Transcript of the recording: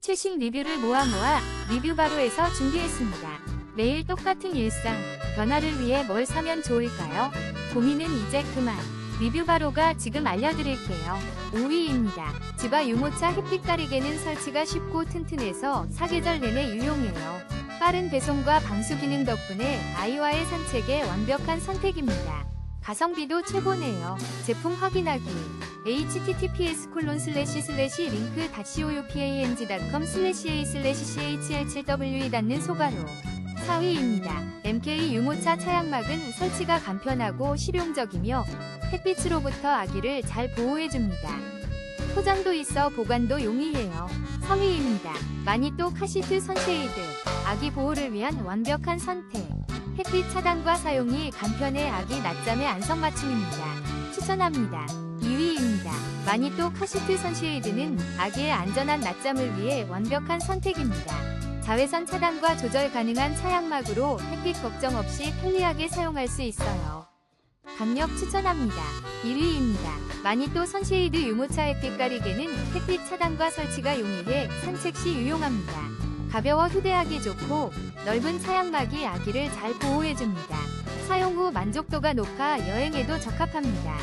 최신 리뷰를 모아 모아 리뷰 바로에서 준비했습니다. 매일 똑같은 일상, 변화를 위해 뭘 사면 좋을까요? 고민은 이제 그만. 리뷰 바로가 지금 알려드릴게요. 5위입니다. 지바 유모차 햇빛 가리개는 설치가 쉽고 튼튼해서 사계절 내내 유용해요. 빠른 배송과 방수 기능 덕분에 아이와의 산책에 완벽한 선택입니다. 가성비도 최고네요. 제품 확인하기. Https 콜론 슬래시 슬래시 링크 다시 oupang.com 슬래시 a 슬래시 chl7w 닿는 소가로 4위입니다. MK 유모차 차양막은 설치가 간편하고 실용적이며 햇빛으로부터 아기를 잘 보호해줍니다. 포장도 있어 보관도 용이해요. 3위입니다. 마니또 카시트 선쉐이드 아기 보호를 위한 완벽한 선택 햇빛 차단과 사용이 간편해 아기 낮잠의 안성맞춤입니다. 추천합니다. 2위입니다. 마니또 카시트 선쉐이드는 아기의 안전한 낮잠을 위해 완벽한 선택입니다. 자외선 차단과 조절 가능한 차양막으로 햇빛 걱정 없이 편리하게 사용할 수 있어요. 강력 추천합니다. 1위입니다. 마니또 선쉐이드 유모차 햇빛 가리개는 햇빛 차단과 설치가 용이해 산책 시 유용합니다. 가벼워 휴대하기 좋고 넓은 차양막이 아기를 잘 보호해줍니다. 사용 후 만족도가 높아 여행에도 적합합니다.